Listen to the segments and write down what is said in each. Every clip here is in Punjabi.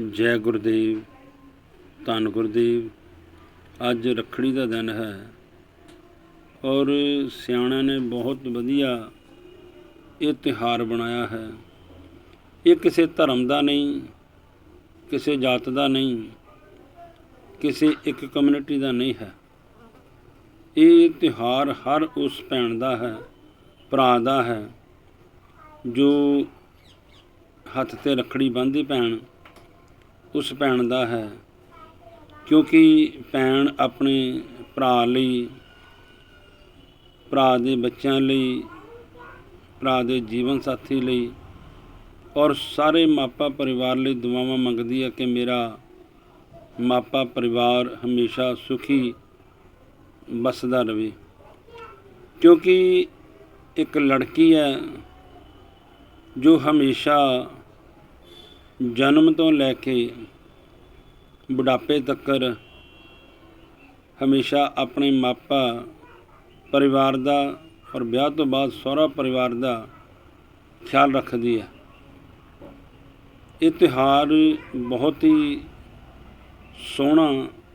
ਜੈ ਗੁਰਦੇਵ, ਧੰਨ ਗੁਰਦੇਵ, ਅੱਜ ਰੱਖੜੀ ਦਾ ਦਿਨ ਹੈ। ਔਰ ਸਿਆਣਿਆਂ ਨੇ ਬਹੁਤ ਵਧੀਆ ਇਹ ਤਿਹਾਰ ਬਣਾਇਆ ਹੈ। ਇਹ ਕਿਸੇ ਧਰਮ ਦਾ ਨਹੀਂ, ਕਿਸੇ ਜਾਤ ਦਾ ਨਹੀਂ, ਕਿਸੇ ਇੱਕ ਕਮਿਊਨਿਟੀ ਦਾ ਨਹੀਂ ਹੈ। ਇਹ ਤਿਹਾਰ ਹਰ ਉਸ ਭੈਣ ਦਾ ਹੈ, ਭਰਾ ਦਾ ਹੈ, ਜੋ ਹੱਥ ਤੇ ਰੱਖੜੀ ਬੰਨ੍ਹਦੀ ਭੈਣ ਉਸ ਭੈਣ ਦਾ ਹੈ। ਕਿਉਂਕਿ ਭੈਣ ਆਪਣੇ ਭਰਾ ਲਈ, ਭਰਾ ਦੇ ਬੱਚਿਆਂ ਲਈ, ਭਰਾ ਦੇ ਜੀਵਨ ਸਾਥੀ ਲਈ ਔਰ ਸਾਰੇ ਮਾਪਾ ਪਰਿਵਾਰ ਲਈ ਦੁਆਵਾਂ ਮੰਗਦੀ ਹੈ ਕਿ ਮੇਰਾ ਮਾਪਾ ਪਰਿਵਾਰ ਹਮੇਸ਼ਾ ਸੁਖੀ ਬਸਦਾ ਰਹੇ। ਕਿਉਂਕਿ ਇੱਕ ਲੜਕੀ ਹੈ ਜੋ ਹਮੇਸ਼ਾ ਜਨਮ ਤੋਂ ਲੈ ਕੇ ਬੁਢਾਪੇ ਤੱਕਰ ਹਮੇਸ਼ਾ ਆਪਣੇ ਮਾਪਾ ਪਰਿਵਾਰ ਦਾ ਔਰ ਵਿਆਹ ਤੋਂ ਬਾਅਦ ਸਹੁਰਾ ਪਰਿਵਾਰ ਦਾ ਖਿਆਲ ਰੱਖਦੀ ਹੈ। ਇਹ ਤਿਉਹਾਰ ਬਹੁਤ ਹੀ ਸੋਹਣਾ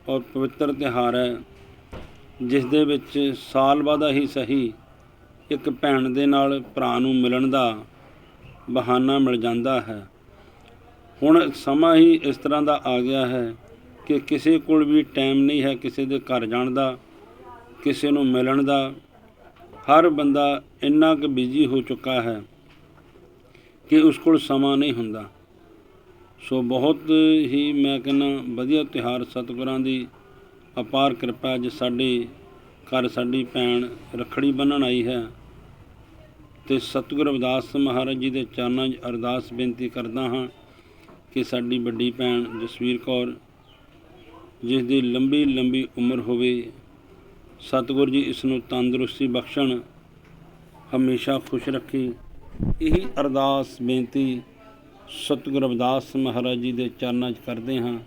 ਔਰ ਪਵਿੱਤਰ ਤਿਉਹਾਰ ਹੈ, ਜਿਸ ਦੇ ਵਿੱਚ ਸਾਲ ਬਾਅਦ ਹੀ ਸਹੀ ਇੱਕ ਭੈਣ ਦੇ ਨਾਲ ਭਰਾ ਨੂੰ ਮਿਲਣ ਦਾ ਬਹਾਨਾ ਮਿਲ ਜਾਂਦਾ ਹੈ। ਹੁਣ ਸਮਾਂ ਹੀ ਇਸ ਤਰ੍ਹਾਂ ਦਾ ਆ ਗਿਆ ਹੈ ਕਿ ਕਿਸੇ ਕੋਲ ਵੀ ਟਾਈਮ ਨਹੀਂ ਹੈ ਕਿਸੇ ਦੇ ਘਰ ਜਾਣ ਦਾ, ਕਿਸੇ ਨੂੰ ਮਿਲਣ ਦਾ। ਹਰ ਬੰਦਾ ਇੰਨਾ ਕੁ ਬਿਜ਼ੀ ਹੋ ਚੁੱਕਾ ਹੈ ਕਿ ਉਸ ਕੋਲ ਸਮਾਂ ਨਹੀਂ ਹੁੰਦਾ। ਸੋ ਬਹੁਤ ਹੀ ਮੈਂ ਕਹਿੰਦਾ ਵਧੀਆ ਤਿਉਹਾਰ ਸਤਿਗੁਰਾਂ ਦੀ ਅਪਾਰ ਕਿਰਪਾ ਅੱਜ ਸਾਡੇ ਘਰ ਸਾਡੀ ਭੈਣ ਰੱਖੜੀ ਬੰਨਣ ਆਈ ਹੈ ਤੇ ਸਤਿਗੁਰ ਰਵਿਦਾਸ ਮਹਾਰਾਜ ਜੀ ਦੇ ਚਰਨਾਂ 'ਚ ਅਰਦਾਸ ਬੇਨਤੀ ਕਰਦਾ ਹਾਂ ਕਿ ਸਾਡੀ ਵੱਡੀ ਭੈਣ ਜਸਵੀਰ ਕੌਰ, ਜਿਸ ਦੀ ਲੰਬੀ ਲੰਬੀ ਉਮਰ ਹੋਵੇ, ਸਤਿਗੁਰ ਜੀ ਇਸ ਨੂੰ ਤੰਦਰੁਸਤੀ ਬਖਸ਼ਣ, ਹਮੇਸ਼ਾ ਖੁਸ਼ ਰੱਖੇ। ਇਹੀ ਅਰਦਾਸ, ਬੇਨਤੀ ਸਤਿਗੁਰ ਅਵਦਾਸ ਮਹਾਰਾਜ ਜੀ ਦੇ ਚਰਨਾਂ 'ਚ ਕਰਦੇ ਹਾਂ,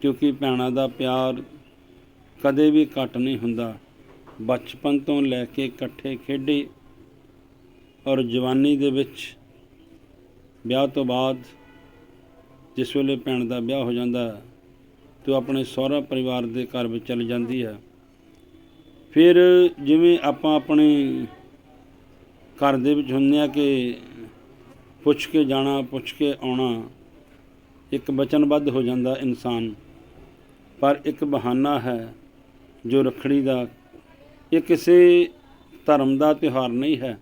ਕਿਉਂਕਿ ਭੈਣਾਂ ਦਾ ਪਿਆਰ ਕਦੇ ਵੀ ਘੱਟ ਨਹੀਂ ਹੁੰਦਾ। ਬਚਪਨ ਤੋਂ ਲੈ ਕੇ ਇਕੱਠੇ ਖੇਡੇ ਔਰ ਜਵਾਨੀ ਦੇ ਵਿੱਚ ਵਿਆਹ ਤੋਂ ਬਾਅਦ ਜਿਸ ਵੇਲੇ ਭੈਣ ਦਾ ਵਿਆਹ ਹੋ ਜਾਂਦਾ ਹੈ, ਤੇ ਉਹ ਆਪਣੇ ਸਹੁਰਾ ਪਰਿਵਾਰ ਦੇ ਘਰ ਵਿੱਚ ਚਲ ਜਾਂਦੀ ਹੈ। ਫਿਰ ਜਿਵੇਂ ਆਪਾਂ ਆਪਣੇ ਘਰ ਦੇ ਵਿੱਚ ਹੁੰਦੇ ਆ ਕਿ ਪੁੱਛ ਕੇ ਜਾਣਾ, ਪੁੱਛ ਕੇ ਆਉਣਾ, ਇੱਕ ਵਚਨਬੱਧ ਹੋ ਜਾਂਦਾ ਇਨਸਾਨ। ਪਰ ਇੱਕ ਬਹਾਨਾ ਹੈ ਜੋ ਰੱਖੜੀ ਦਾ, ਇਹ ਕਿਸੇ ਧਰਮ ਦਾ ਤਿਉਹਾਰ ਨਹੀਂ ਹੈ,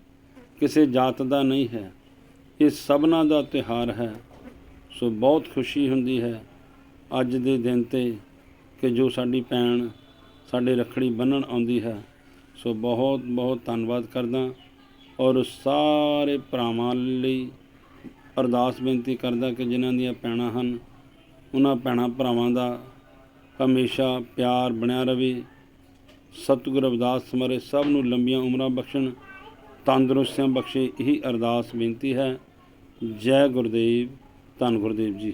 ਕਿਸੇ ਜਾਤ ਦਾ ਨਹੀਂ ਹੈ। ਇਹ ਸਭਨਾ ਦਾ ਤਿਉਹਾਰ ਹੈ। ਸੋ ਬਹੁਤ ਖੁਸ਼ੀ ਹੁੰਦੀ ਹੈ ਅੱਜ ਦੇ ਦਿਨ ਤੇ ਕਿ ਜੋ ਸਾਡੀ ਭੈਣ ਸਾਡੇ ਰੱਖੜੀ ਬੰਨਣ ਆਉਂਦੀ ਹੈ, ਸੋ ਬਹੁਤ ਬਹੁਤ ਧੰਨਵਾਦ ਕਰਦਾ ਔਰ ਸਾਰੇ ਭਰਾਵਾਂ ਲਈ ਅਰਦਾਸ ਬੇਨਤੀ ਕਰਦਾ ਕਿ ਜਿਨ੍ਹਾਂ ਦੀਆਂ ਭੈਣਾਂ ਹਨ, ਉਹਨਾਂ ਭੈਣਾਂ ਭਰਾਵਾਂ ਦਾ ਹਮੇਸ਼ਾ ਪਿਆਰ ਬਣਿਆ ਰਵੇ। ਸਤਿਗੁਰ ਰਵਿਦਾਸ ਸਮਰੇ ਸਭ ਨੂੰ ਲੰਬੀਆਂ ਉਮਰਾਂ ਬਖਸ਼ਣ। ਤੰਦਰੁਸਤੀਆਂ ਬਖਸ਼ੇ ਇਹੀ ਅਰਦਾਸ ਬੇਨਤੀ ਹੈ। ਜੈ ਗੁਰਦੇਵ ਧੰਨ ਗੁਰਦੇਵ ਜੀ।